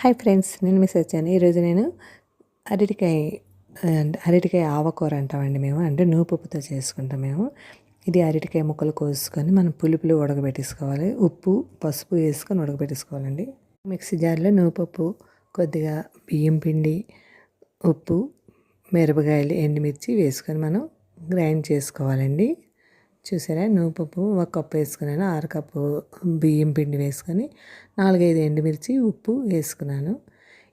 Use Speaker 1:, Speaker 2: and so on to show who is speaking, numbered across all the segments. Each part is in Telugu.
Speaker 1: హాయ్ ఫ్రెండ్స్ నేను మిస్ వచ్చాను ఈరోజు నేను అరటికాయ అరటికాయ ఆవకూర అంటామండి మేము. అంటే నూపప్పుతో చేసుకుంటాం మేము. ఇది అరటికాయ ముక్కలు కోసుకొని మనం పులుపులు ఉడకబెట్టేసుకోవాలి. ఉప్పు పసుపు వేసుకొని ఉడకబెట్టేసుకోవాలండి. మిక్సీ జార్లో నూపప్పు కొద్దిగా బియ్యం పిండి ఉప్పు మిరపకాయలు ఎండుమిర్చి వేసుకొని మనం గ్రైండ్ చేసుకోవాలండి. చూసారా? నువ్వు పప్పు ఒక కప్పు వేసుకున్నాను అరకప్పు కప్పు బియ్యం పిండి వేసుకొని నాలుగైదు ఎండుమిర్చి ఉప్పు వేసుకున్నాను.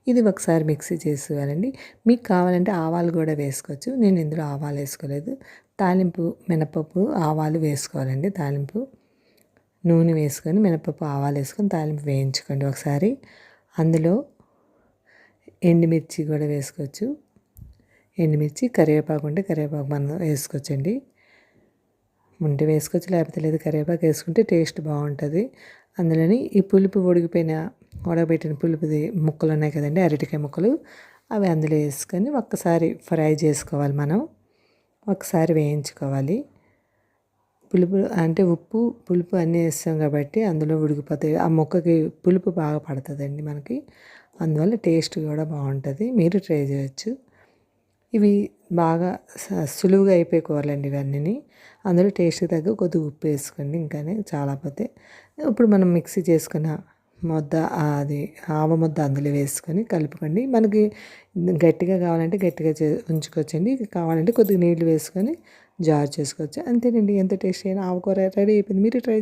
Speaker 1: ఇది ఒకసారి మిక్సీ చేసుకోవాలండి మీకు కావాలంటే ఆవాలు కూడా వేసుకోవచ్చు. నేను ఇందులో ఆవాలు వేసుకోలేదు. తాలింపు మినపప్పు ఆవాలు వేసుకోవాలండి. తాలింపు నూనె వేసుకొని మినపప్పు ఆవాలు వేసుకొని తాలింపు వేయించుకోండి ఒకసారి. అందులో ఎండుమిర్చి కూడా వేసుకోవచ్చు. ఎండుమిర్చి కరివేపాకు ఉంటే కరివేపాకు మనం వేసుకోవచ్చండి. ఉంటే వేసుకోవచ్చు లేకపోతే లేదు కరివేపాకు వేసుకుంటే టేస్ట్ బాగుంటుంది. అందులోని ఈ పులుపు ఉడికిపోయిన ఉడకబెట్టిన పులుపుది ముక్కలు ఉన్నాయి కదండి అరటికాయ ముక్కలు అవి అందులో వేసుకొని ఒక్కసారి ఫ్రై చేసుకోవాలి మనం. ఒకసారి వేయించుకోవాలి. పులుపు అంటే ఉప్పు పులుపు అన్నీ వేస్తాం కాబట్టి అందులో ఉడికిపోతాయి. ఆ మొక్కకి పులుపు బాగా పడుతుందండి మనకి. అందువల్ల టేస్ట్ కూడా బాగుంటుంది. మీరు ట్రై చేయొచ్చు. ఇవి బాగా సులువుగా అయిపోయే కూరలండి ఇవన్నీ అందులో టేస్ట్ తగ్గ కొద్దిగా ఉప్పు వేసుకోండి ఇంకానే చాలా పోతే. ఇప్పుడు మనం మిక్సీ చేసుకున్న ముద్ద అది ఆవ ముద్ద అందులో వేసుకొని కలుపుకోండి. మనకి గట్టిగా కావాలంటే గట్టిగా చే ఉంచుకోవచ్చండి. కావాలంటే కొద్దిగా నీళ్ళు వేసుకొని జార్ చేసుకోవచ్చు. అంతేనండి. ఎంత టేస్ట్ అయినా ఆవకూర రెడీ అయిపోయింది. మీరు ట్రై